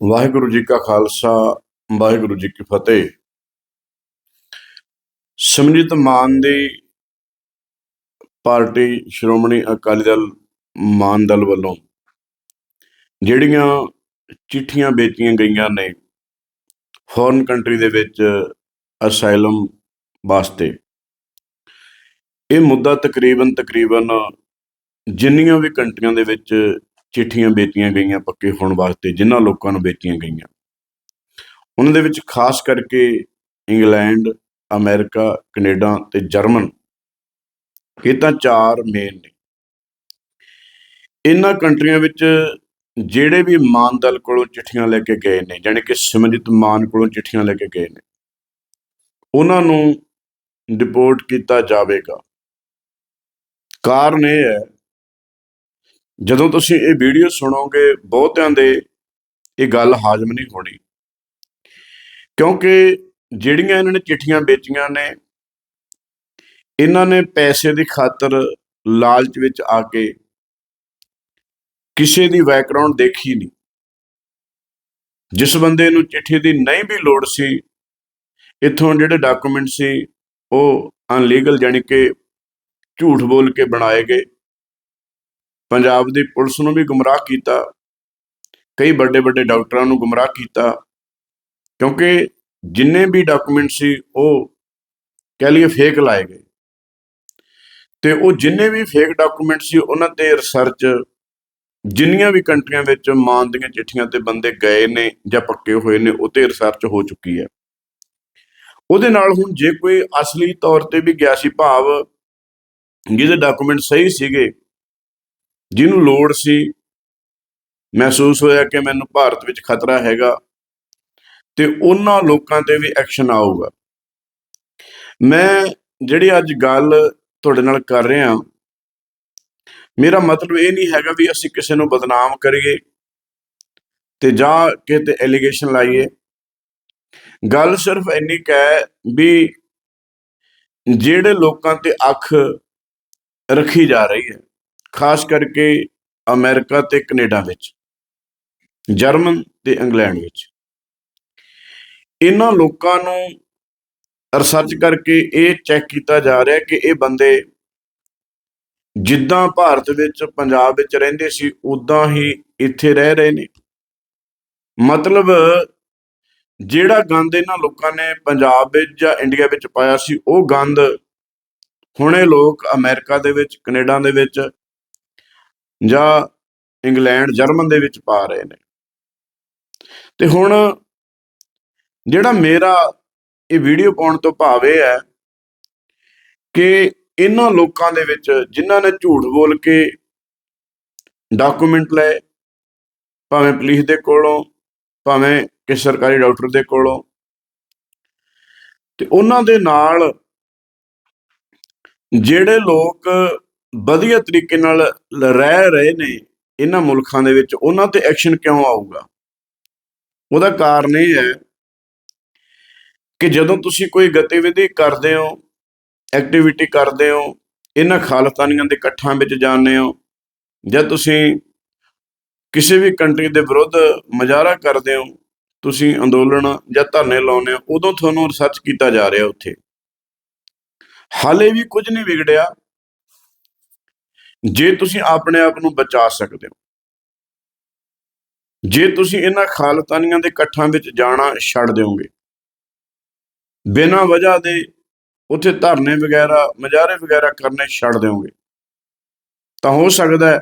ਵਾਹਿਗੁਰੂ ਜੀ ਕਾ ਖਾਲਸਾ, ਵਾਹਿਗੁਰੂ ਜੀ ਕੀ ਫਤਿਹ। ਸਿਮਰਜੀਤ ਮਾਨ ਦੀ ਪਾਰਟੀ ਸ਼੍ਰੋਮਣੀ ਅਕਾਲੀ ਦਲ, ਮਾਨ ਦਲ ਵੱਲੋਂ ਜਿਹੜੀਆਂ ਚਿੱਠੀਆਂ ਵੇਚੀਆਂ ਗਈਆਂ ਨੇ ਫੋਰਨ ਕੰਟਰੀ ਦੇ ਵਿੱਚ ਅਸਾਈਲਮ ਵਾਸਤੇ, ਇਹ ਮੁੱਦਾ ਤਕਰੀਬਨ ਤਕਰੀਬਨ ਜਿੰਨੀਆਂ ਵੀ ਕੰਟਰੀਆਂ ਦੇ ਵਿੱਚ ਚਿੱਠੀਆਂ ਵੇਚੀਆਂ ਗਈਆਂ ਪੱਕੇ ਹੋਣ ਵਾਸਤੇ, ਜਿਨ੍ਹਾਂ ਲੋਕਾਂ ਨੂੰ ਵੇਚੀਆਂ ਗਈਆਂ। ਉਹਨਾਂ ਦੇ ਵਿੱਚ ਖਾਸ ਕਰਕੇ ਇੰਗਲੈਂਡ, ਅਮਰੀਕਾ, ਕੈਨੇਡਾ ਤੇ ਜਰਮਨ। ਇਹ ਤਾਂ ਚਾਰ ਮੇਨ ਨੇ। ਇਹਨਾਂ ਕੰਟਰੀਆਂ ਵਿੱਚ ਜਿਹੜੇ ਵੀ ਮਾਨ ਦਲ ਕੋਲੋਂ ਚਿੱਠੀਆਂ ਲੈ ਕੇ ਗਏ ਨੇ, ਜਾਣੀ ਕਿ ਸਿਮਰਜੀਤ ਮਾਨ ਕੋਲੋਂ ਚਿੱਠੀਆਂ ਲੈ ਕੇ ਗਏ ਨੇ, ਉਹਨਾਂ ਨੂੰ ਡਿਪੋਰਟ ਕੀਤਾ ਜਾਵੇਗਾ। ਕਾਰਨ ਇਹ ਹੈ ਜਦੋਂ ਤੁਸੀਂ ਇਹ ਵੀਡੀਓ ਸੁਣੋਗੇ, ਬਹੁਤਿਆਂ ਦੇ ਇਹ ਗੱਲ ਹਾਜ਼ਮ ਨਹੀਂ ਹੋਣੀ। ਕਿਉਂਕਿ ਜਿਹੜੀਆਂ ਇਹਨਾਂ ਨੇ ਚਿੱਠੀਆਂ ਵੇਚੀਆਂ ਨੇ, ਇਹਨਾਂ ਨੇ ਪੈਸੇ ਦੀ ਖਾਤਰ ਲਾਲਚ ਵਿੱਚ ਆ ਕੇ ਕਿਸੇ ਦੀ ਬੈਕਗ੍ਰਾਉਂਡ ਦੇਖੀ ਨਹੀਂ। ਜਿਸ ਬੰਦੇ ਨੂੰ ਚਿੱਠੀ ਦੀ ਨਹੀਂ ਵੀ ਲੋੜ ਸੀ, ਇੱਥੋਂ ਜਿਹੜੇ ਡਾਕੂਮੈਂਟ ਸੀ, ਉਹ ਅਨਲੀਗਲ ਜਾਣੀ ਕਿ ਝੂਠ ਬੋਲ ਕੇ ਬਣਾਏ ਗਏ। ਪੰਜਾਬ ਦੀ ਪੁਲਿਸ ਨੂੰ ਵੀ ਗੁੰਮਰਾਹ ਕੀਤਾ। ਕਈ ਵੱਡੇ ਵੱਡੇ ਡਾਕਟਰਾਂ ਨੂੰ ਗੁੰਮਰਾਹ ਕੀਤਾ। ਕਿਉਂਕਿ ਜਿੰਨੇ ਵੀ ਡਾਕੂਮੈਂਟ ਸੀ, ਉਹ ਕਹਿ ਲਈਏ ਫੇਕ ਲਾਏ ਗਏ। ਤੇ ਉਹ ਜਿੰਨੇ ਵੀ ਫੇਕ ਡਾਕੂਮੈਂਟ ਸੀ, ਉਹਨਾਂ ਤੇ ਰਿਸਰਚ ਜਿੰਨੀਆਂ ਵੀ ਕੰਟਰੀਆਂ ਵਿੱਚ ਮਾਨ ਦੀਆਂ ਚਿੱਠੀਆਂ ਤੇ ਬੰਦੇ ਗਏ ਨੇ ਜਾਂ ਪੱਕੇ ਹੋਏ ਨੇ, ਉਹ ਤੇ ਰਿਸਰਚ ਹੋ ਚੁੱਕੀ ਹੈ। ਉਹਦੇ ਨਾਲ ਹੁਣ ਜੇ ਕੋਈ ਅਸਲੀ ਤੌਰ ਤੇ ਵੀ ਗਿਆ ਸੀ ਭਾਵ, ਜਿਹਦੇ ਡਾਕੂਮੈਂਟ ਸਹੀ ਸੀਗੇ ਜਿਹਨੂੰ ਲੋੜ ਸੀ, ਮਹਿਸੂਸ ਹੋਇਆ ਕਿ ਮੈਨੂੰ ਭਾਰਤ ਵਿੱਚ ਖਤਰਾ ਹੈਗਾ ਤੇ ਉਹਨਾਂ ਲੋਕਾਂ ਤੇ ਵੀ ਐਕਸ਼ਨ ਆਊਗਾ। ਮੈਂ ਜਿਹੜੀ ਅੱਜ ਗੱਲ ਤੁਹਾਡੇ ਨਾਲ ਕਰ ਰਿਹਾ, ਮੇਰਾ ਮਤਲਬ ਇਹ ਨਹੀਂ ਹੈਗਾ ਵੀ ਅਸੀਂ ਕਿਸੇ ਨੂੰ ਬਦਨਾਮ ਕਰੀਏ ਤੇ ਜਾਂ ਕਿਤੇ ਐਲੀਗੇਸ਼ਨ ਲਾਈਏ। ਗੱਲ ਸਿਰਫ ਇੰਨੀ ਕੁ ਹੈ ਵੀ ਜਿਹੜੇ ਲੋਕਾਂ ਤੇ ਅੱਖ ਰੱਖੀ ਜਾ ਰਹੀ ਹੈ। ਖਾਸ ਕਰਕੇ ਅਮਰੀਕਾ ਤੇ ਕੈਨੇਡਾ ਵਿੱਚ, ਜਰਮਨ ਤੇ ਇੰਗਲੈਂਡ ਵਿੱਚ। ਇਹਨਾਂ ਲੋਕਾਂ ਨੂੰ ਰਿਸਰਚ ਕਰਕੇ ਇਹ ਚੈੱਕ ਕੀਤਾ ਜਾ ਰਿਹਾ ਕਿ ਇਹ ਬੰਦੇ ਜਿੱਦਾਂ ਭਾਰਤ ਵਿੱਚ, ਪੰਜਾਬ ਵਿੱਚ ਰਹਿੰਦੇ ਸੀ ਉਦਾਂ ਹੀ ਇੱਥੇ ਰਹਿ ਰਹੇ ਨੇ। ਮਤਲਬ ਜਿਹੜਾ ਗੰਦ ਇਹਨਾਂ ਲੋਕਾਂ ਨੇ ਪੰਜਾਬ ਵਿੱਚ ਜਾਂ ਇੰਡੀਆ ਵਿੱਚ ਪਾਇਆ ਸੀ, ਉਹ ਗੰਦ ਹੁਣੇ ਲੋਕ ਅਮਰੀਕਾ ਦੇ ਵਿੱਚ, ਕੈਨੇਡਾ ਦੇ ਵਿੱਚ ਜਾਂ ਇੰਗਲੈਂਡ, ਜਰਮਨ ਦੇ ਵਿੱਚ ਪਾ ਰਹੇ ਨੇ। ਤੇ ਹੁਣ ਜਿਹੜਾ ਮੇਰਾ ਇਹ ਵੀਡੀਓ ਪਾਉਣ ਤੋਂ ਭਾਵ ਇਹ ਹੈ ਕਿ ਇਹਨਾਂ ਲੋਕਾਂ ਦੇ ਵਿੱਚ ਜਿਨ੍ਹਾਂ ਨੇ ਝੂਠ ਬੋਲ ਕੇ ਡਾਕੂਮੈਂਟ ਲਏ, ਭਾਵੇਂ ਪੁਲਿਸ ਦੇ ਕੋਲੋਂ, ਭਾਵੇਂ ਕਿਸੇ ਸਰਕਾਰੀ ਡਾਕਟਰ ਦੇ ਕੋਲੋਂ, ਤੇ ਉਹਨਾਂ ਦੇ ਨਾਲ ਜਿਹੜੇ ਲੋਕ ਵਧੀਆ ਤਰੀਕੇ ਨਾਲ ਰਹਿ ਰਹੇ ਨੇ ਇਹਨਾਂ ਮੁਲਕਾਂ ਦੇ ਵਿੱਚ, ਉਹਨਾਂ ਤੇ ਐਕਸ਼ਨ ਕਿਉਂ ਆਊਗਾ? ਉਹਦਾ ਕਾਰਨ ਇਹ ਹੈ ਕਿ ਜਦੋਂ ਤੁਸੀਂ ਕੋਈ ਗਤੀਵਿਧੀ ਕਰਦੇ ਹੋ ਐਕਟੀਵਿਟੀ ਕਰਦੇ ਹੋ, ਇਹਨਾਂ ਖਾਲਸਤਾਨੀਆਂ ਦੇ ਇਕੱਠਾਂ ਵਿੱਚ ਜਾਂਦੇ ਹੋ, ਜਾਂ ਤੁਸੀਂ ਕਿਸੇ ਵੀ ਕੰਟਰੀ ਦੇ ਵਿਰੁੱਧ ਮੁਜ਼ਾਹਰਾ ਕਰਦੇ ਹੋ, ਤੁਸੀਂ ਅੰਦੋਲਨ ਜਾਂ ਧਰਨੇ ਲਾਉਂਦੇ ਹੋ, ਉਦੋਂ ਤੁਹਾਨੂੰ ਰਿਸਰਚ ਕੀਤਾ ਜਾ ਰਿਹਾ ਉੱਥੇ। ਹਾਲੇ ਵੀ ਕੁਝ ਨਹੀਂ ਵਿਗੜਿਆ। ਜੇ ਤੁਸੀਂ ਆਪਣੇ ਆਪ ਨੂੰ ਬਚਾ ਸਕਦੇ ਹੋ, ਜੇ ਤੁਸੀਂ ਇਹਨਾਂ ਖਾਲਤਾਨੀਆਂ ਦੇ ਇਕੱਠਾਂ ਵਿੱਚ ਜਾਣਾ ਛੱਡ ਦਿਓਗੇ, ਬਿਨਾਂ ਵਜ੍ਹਾ ਦੇ ਉੱਥੇ ਧਰਨੇ ਵਗੈਰਾ, ਮੁਜ਼ਾਹਰੇ ਵਗੈਰਾ ਕਰਨੇ ਛੱਡ ਦਿਓਗੇ, ਤਾਂ ਹੋ ਸਕਦਾ ਹੈ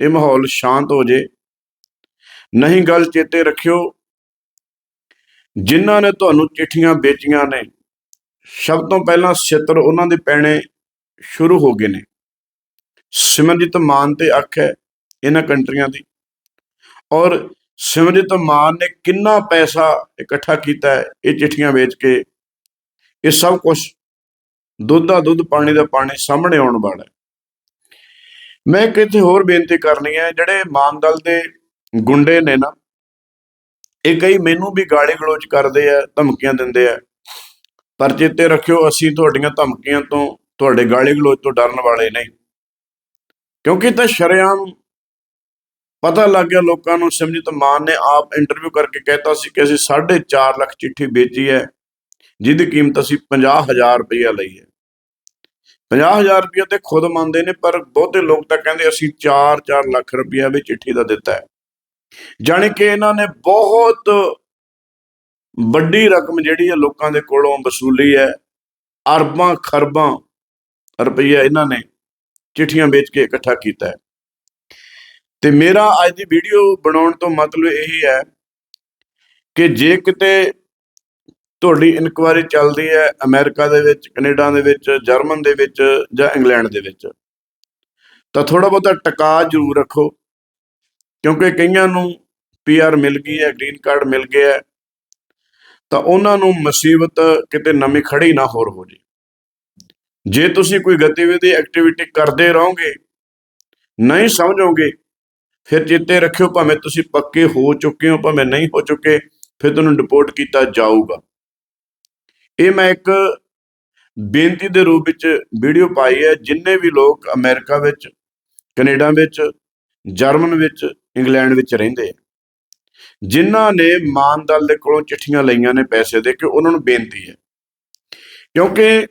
ਇਹ ਮਾਹੌਲ ਸ਼ਾਂਤ ਹੋ ਜੇ। ਨਹੀਂ ਗੱਲ ਚੇਤੇ ਰੱਖਿਓ, ਜਿਨ੍ਹਾਂ ਨੇ ਤੁਹਾਨੂੰ ਚਿੱਠੀਆਂ ਵੇਚੀਆਂ ਨੇ, ਸਭ ਤੋਂ ਪਹਿਲਾਂ ਸਿੱਤਰ ਉਹਨਾਂ ਦੇ ਪੈਣੇ ਸ਼ੁਰੂ ਹੋ ਗਏ ਨੇ। ਸਿਮਰਜੀਤ ਮਾਨ ਤੇ ਅੱਖ ਹੈ ਇਹਨਾਂ ਕੰਟਰੀਆਂ ਦੀ। ਔਰ ਸਿਮਰਜੀਤ ਮਾਨ ਨੇ ਕਿੰਨਾ ਪੈਸਾ ਇਕੱਠਾ ਕੀਤਾ ਹੈ, ਇਹ ਚਿੱਠੀਆਂ ਵੇਚ ਕੇ। ਇਹ ਸਭ ਕੁਝ ਦੁੱਧ ਦਾ ਦੁੱਧ, ਪਾਣੀ ਦਾ ਪਾਣੀ ਸਾਹਮਣੇ ਆਉਣ ਵਾਲਾ ਹੈ। ਮੈਂ ਕਿਤੇ ਹੋਰ ਬੇਨਤੀ ਕਰਨੀ ਹੈ, ਜਿਹੜੇ ਮਾਨਦਲ ਦੇ ਗੁੰਡੇ ਨੇ ਨਾ, ਇਹ ਕਈ ਮੈਨੂੰ ਵੀ ਗਾਲੀ ਗਲੋਚ ਕਰਦੇ ਆ, ਧਮਕੀਆਂ ਦਿੰਦੇ ਆ। ਪਰ ਚੇਤੇ ਰੱਖਿਓ, ਅਸੀਂ ਤੁਹਾਡੀਆਂ ਧਮਕੀਆਂ ਤੋਂ, ਤੁਹਾਡੇ ਗਾਲੀ ਗਲੋਚ ਤੋਂ ਡਰਨ ਵਾਲੇ ਨਹੀਂ। ਕਿਉਂਕਿ ਤਾਂ ਸ਼ਰੇਆਮ ਪਤਾ ਲੱਗ ਗਿਆ ਲੋਕਾਂ ਨੂੰ ਸਿਮਜੀਤ ਮਾਨ ਨੇ ਆਪ ਇੰਟਰਵਿਊ ਕਰਕੇ ਕਹਿਤਾ ਸੀ ਕਿ ਅਸੀਂ 4.5 ਲੱਖ ਚਿੱਠੀ ਵੇਚੀ ਹੈ, ਜਿਹਦੀ ਕੀਮਤ ਅਸੀਂ 50000 ਰੁਪਇਆ ਲਈ ਹੈ। 50000 ਰੁਪਇਆ ਤੇ ਖੁਦ ਮੰਨਦੇ ਨੇ, ਪਰ ਬਹੁਤੇ ਲੋਕ ਤਾਂ ਕਹਿੰਦੇ ਅਸੀਂ 4-4 ਲੱਖ ਰੁਪਇਆ ਵੀ ਚਿੱਠੀ ਦਾ ਦਿੱਤਾ ਹੈ। ਜਾਣੀ ਕਿ ਇਹਨਾਂ ਨੇ ਬਹੁਤ ਵੱਡੀ ਰਕਮ ਜਿਹੜੀ ਹੈ ਲੋਕਾਂ ਦੇ ਕੋਲੋਂ ਵਸੂਲੀ ਹੈ, ਅਰਬਾਂ ਖਰਬਾਂ ਰੁਪਈਆ ਇਹਨਾਂ ਨੇ ਚਿੱਠੀਆਂ ਵੇਚ ਕੇ ਇਕੱਠਾ ਕੀਤਾ ਹੈ। ਤੇ ਮੇਰਾ ਅੱਜ ਦੀ ਵੀਡੀਓ ਬਣਾਉਣ ਤੋਂ ਮਤਲਬ ਇਹ ਹੈ ਕਿ ਜੇ ਕਿਤੇ ਤੁਹਾਡੀ ਇਨਕੁਆਇਰੀ ਚੱਲਦੀ ਹੈ ਅਮਰੀਕਾ ਦੇ ਵਿੱਚ, ਕੈਨੇਡਾ ਦੇ ਵਿੱਚ, ਜਰਮਨ ਦੇ ਵਿੱਚ ਜਾਂ ਇੰਗਲੈਂਡ ਦੇ ਵਿੱਚ, ਤਾਂ ਥੋੜਾ ਬਹੁਤਾ ਟਿਕਾ ਜ਼ਰੂਰ ਰੱਖੋ। ਕਿਉਂਕਿ ਕਈਆਂ ਨੂੰ ਪੀਆਰ ਮਿਲ ਗਈ ਹੈ ਗ੍ਰੀਨ ਕਾਰਡ ਮਿਲ ਗਿਆ ਤਾਂ ਉਹਨਾਂ ਨੂੰ ਮੁਸੀਬਤ ਕਿਤੇ ਨਵੀਂ ਖੜੀ ਨਾ ਹੋਰ ਹੋ ਜੇ। ਜੇ ਤੁਸੀਂ ਕੋਈ ਗਤੀਵਿਧੀ ਐਕਟੀਵਿਟੀ ਕਰਦੇ ਰਹੋਗੇ, ਨਹੀਂ ਸਮਝੋਗੇ, ਫਿਰ ਚੇਤੇ ਰੱਖਿਓ ਭਾਵੇਂ ਤੁਸੀਂ ਪੱਕੇ ਹੋ ਚੁੱਕੇ ਹੋ, ਭਾਵੇਂ ਨਹੀਂ ਹੋ ਚੁੱਕੇ, ਫਿਰ ਤੁਹਾਨੂੰ ਡਿਪੋਰਟ ਕੀਤਾ ਜਾਊਗਾ। ਇਹ ਮੈਂ ਇੱਕ ਬੇਨਤੀ ਦੇ ਰੂਪ ਵਿੱਚ ਵੀਡੀਓ ਪਾਈ ਹੈ, ਜਿੰਨੇ ਵੀ ਲੋਕ ਅਮਰੀਕਾ ਵਿੱਚ, ਕੈਨੇਡਾ ਵਿੱਚ, ਜਰਮਨ ਵਿੱਚ, ਇੰਗਲੈਂਡ ਵਿੱਚ ਰਹਿੰਦੇ ਆ, ਜਿਨ੍ਹਾਂ ਨੇ ਮਾਨ ਦਲ ਦੇ ਕੋਲੋਂ ਚਿੱਠੀਆਂ ਲਈਆਂ ਨੇ ਪੈਸੇ ਦੇ ਕੇ, ਉਹਨਾਂ ਨੂੰ ਬੇਨਤੀ ਹੈ। ਕਿਉਂਕਿ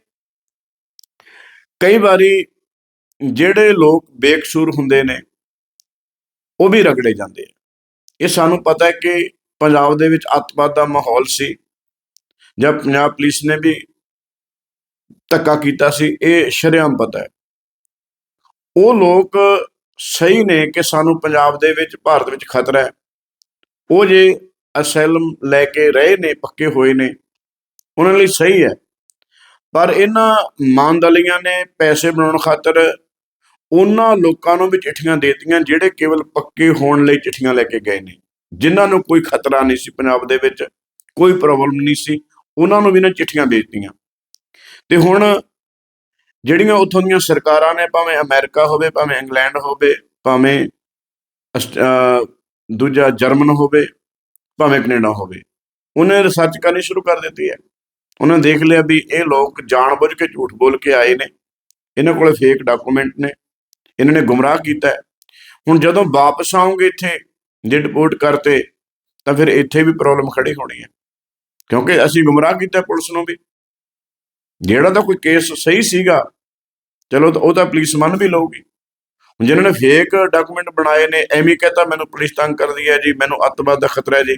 ਕਈ ਵਾਰੀ ਜਿਹੜੇ ਲੋਕ ਬੇਕਸੂਰ ਹੁੰਦੇ ਨੇ, ਉਹ ਵੀ ਰਗੜੇ ਜਾਂਦੇ ਆ। ਇਹ ਸਾਨੂੰ ਪਤਾ ਹੈ ਕਿ ਪੰਜਾਬ ਦੇ ਵਿੱਚ ਅੱਤਵਾਦ ਦਾ ਮਾਹੌਲ ਸੀ ਜਦ ਪੰਜਾਬ ਪੁਲਿਸ ਨੇ ਵੀ ਧੱਕਾ ਕੀਤਾ ਸੀ, ਇਹ ਸ਼ਰੇਆਮ ਪਤਾ ਹੈ। ਉਹ ਲੋਕ ਸਹੀ ਨੇ ਕਿ ਸਾਨੂੰ ਪੰਜਾਬ ਦੇ ਵਿੱਚ ਭਾਰਤ ਵਿੱਚ ਖਤਰਾ ਹੈ। ਉਹ ਜੇ ਅਸੈਲਮ ਲੈ ਕੇ ਰਹੇ ਨੇ, ਪੱਕੇ ਹੋਏ ਨੇ, ਉਹਨਾਂ ਲਈ ਸਹੀ ਹੈ। ਪਰ ਇਹਨਾਂ ਮਾਨਦਲੀਆਂ ਨੇ ਪੈਸੇ ਬਣਾਉਣ ਖਾਤਰ ਉਹਨਾਂ ਲੋਕਾਂ ਨੂੰ ਵੀ ਚਿੱਠੀਆਂ ਦੇਤੀਆਂ, ਜਿਹੜੇ ਕੇਵਲ ਪੱਕੇ ਹੋਣ ਲਈ ਚਿੱਠੀਆਂ ਲੈ ਕੇ ਗਏ ਨੇ। ਜਿਨ੍ਹਾਂ ਨੂੰ ਕੋਈ ਖਤਰਾ ਨਹੀਂ ਸੀ ਪੰਜਾਬ ਦੇ ਵਿੱਚ, ਕੋਈ ਪ੍ਰੋਬਲਮ ਨਹੀਂ ਸੀ, ਉਹਨਾਂ ਨੂੰ ਵੀ ਨਾ ਚਿੱਠੀਆਂ ਦੇ ਦਿੱਤੀਆਂ। ਤੇ ਹੁਣ ਜਿਹੜੀਆਂ ਉੱਥੋਂ ਦੀਆਂ ਸਰਕਾਰਾਂ ਨੇ, ਭਾਵੇਂ ਅਮਰੀਕਾ ਹੋਵੇ, ਭਾਵੇਂ ਇੰਗਲੈਂਡ ਹੋਵੇ, ਭਾਵੇਂ ਅਸਟ- ਦੂਜਾ ਜਰਮਨ ਹੋਵੇ, ਭਾਵੇਂ ਕੈਨੇਡਾ ਹੋਵੇ, ਉਹਨੇ ਰਿਸਰਚ ਕਰਨੀ ਸ਼ੁਰੂ ਕਰ ਦਿੱਤੀ ਹੈ। ਉਹਨਾਂ ਨੇ ਦੇਖ ਲਿਆ ਵੀ ਇਹ ਲੋਕ ਜਾਣਬੁੱਝ ਕੇ ਝੂਠ ਬੋਲ ਕੇ ਆਏ ਨੇ। ਇਹਨਾਂ ਕੋਲੇ ਫੇਕ ਡਾਕੂਮੈਂਟ ਨੇ। ਇਹਨਾਂ ਨੇ ਗੁੰਮਰਾਹ ਕੀਤਾ ਹੁਣ ਜਦੋਂ ਵਾਪਸ ਆਉਂਗੇ ਇੱਥੇ ਜੇ ਰਿਪੋਰਟ ਕਰਤੇ, ਤਾਂ ਫਿਰ ਇੱਥੇ ਵੀ ਪ੍ਰੋਬਲਮ ਖੜੀ ਹੋਣੀ ਹੈ। ਕਿਉਂਕਿ ਅਸੀਂ ਗੁੰਮਰਾਹ ਕੀਤਾ ਪੁਲਿਸ ਨੂੰ ਵੀ। ਜਿਹੜਾ ਤਾਂ ਕੋਈ ਕੇਸ ਸਹੀ ਸੀਗਾ, ਚਲੋ ਤਾਂ ਉਹ ਤਾਂ ਪੁਲਿਸ ਮੰਨ ਵੀ ਲਊਗੀ। ਹੁਣ ਜਿਨ੍ਹਾਂ ਨੇ ਫੇਕ ਡਾਕੂਮੈਂਟ ਬਣਾਏ ਨੇ, ਐਵੇਂ ਕਹਤਾ ਮੈਨੂੰ ਪੁਲਿਸ ਤੰਗ ਕਰਦੀ ਹੈ ਜੀ, ਮੈਨੂੰ ਅੱਤਵਾਦ ਦਾ ਖਤਰਾ ਹੈ ਜੀ।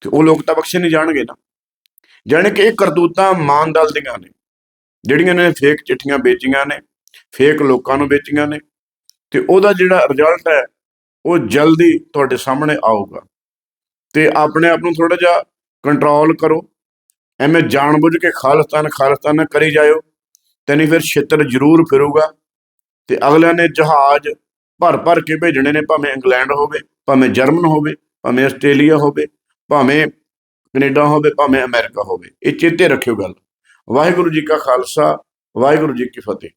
ਤੇ ਉਹ ਲੋਕ ਤਾਂ ਬਖਸ਼ੇ ਨਹੀਂ ਜਾਣਗੇ ਨਾ। ਜਾਣੀ ਕਿ ਇਹ ਕਰਤੂਤਾਂ ਮਾਨਦਲ ਦੀਆਂ ਨੇ, ਜਿਹੜੀਆਂ ਨੇ ਫੇਕ ਚਿੱਠੀਆਂ ਵੇਚੀਆਂ ਨੇ, ਫੇਕ ਲੋਕਾਂ ਨੂੰ ਵੇਚੀਆਂ ਨੇ, ਤੇ ਉਹਦਾ ਜਿਹੜਾ ਰਿਜ਼ਲਟ ਹੈ, ਉਹ ਜਲਦੀ ਤੁਹਾਡੇ ਸਾਹਮਣੇ ਆਊਗਾ। ਤੇ ਆਪਣੇ ਆਪ ਨੂੰ ਥੋੜਾ ਜਿਹਾ ਕੰਟਰੋਲ ਕਰੋ, ਐਵੇਂ ਜਾਣਬੁੱਝ ਕੇ ਖਾਲਿਸਤਾਨ ਖਾਲਿਸਤਾਨ ਕਰੀ ਜਾਇਓ ਤੇ ਨਹੀਂ ਫਿਰ ਛਿੱਤਰ ਜ਼ਰੂਰ ਫਿਰੂਗਾ, ਤੇ ਅਗਲਿਆਂ ਨੇ ਜਹਾਜ਼ ਭਰ ਭਰ ਕੇ ਭੇਜਣੇ ਨੇ, ਭਾਵੇਂ ਇੰਗਲੈਂਡ ਹੋਵੇ, ਭਾਵੇਂ ਜਰਮਨ ਹੋਵੇ, ਭਾਵੇਂ ਆਸਟ੍ਰੇਲੀਆ ਹੋਵੇ, ਭਾਵੇਂ ਕੈਨੇਡਾ ਹੋਵੇ, ਭਾਵੇਂ ਅਮਰੀਕਾ ਹੋਵੇ। ਇਹ ਚੇਤੇ ਰੱਖਿਓ ਗੱਲ। ਵਾਹਿਗੁਰੂ ਜੀ ਕਾ ਖਾਲਸਾ, ਵਾਹਿਗੁਰੂ ਜੀ ਕੀ ਫਤਿਹ।